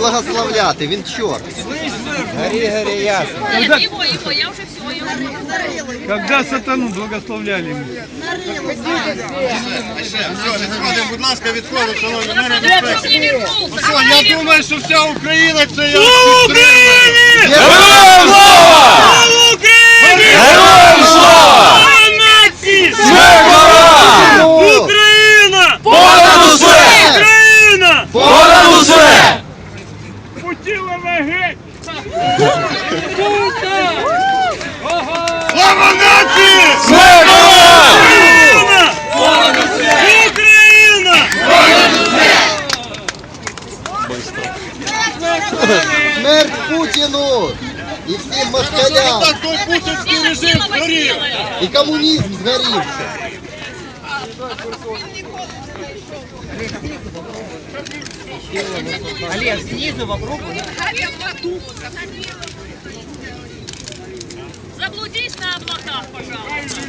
благословляти, він чорт. Гори, гори, ясно. Нет, его, его, я уже все, его. Когда сатану благословляли. Відходимо, будь ласка, відходимо, шановні. мене безпеки. я думаю, що вся Україна це я слава! Путілова геть! Слава нації! Україна! Україна! Смерть Путіну! І всім москалям! Той путінський режим згорів! І комунізм згорів! Олег, снизу попробуй. Заблудись на облаках, пожалуйста.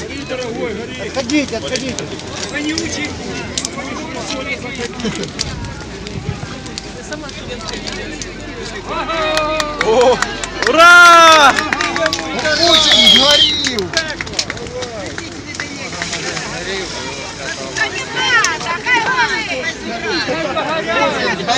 Гори, дорогой, гори. Отходите, отходите. Вы не учите. Ура!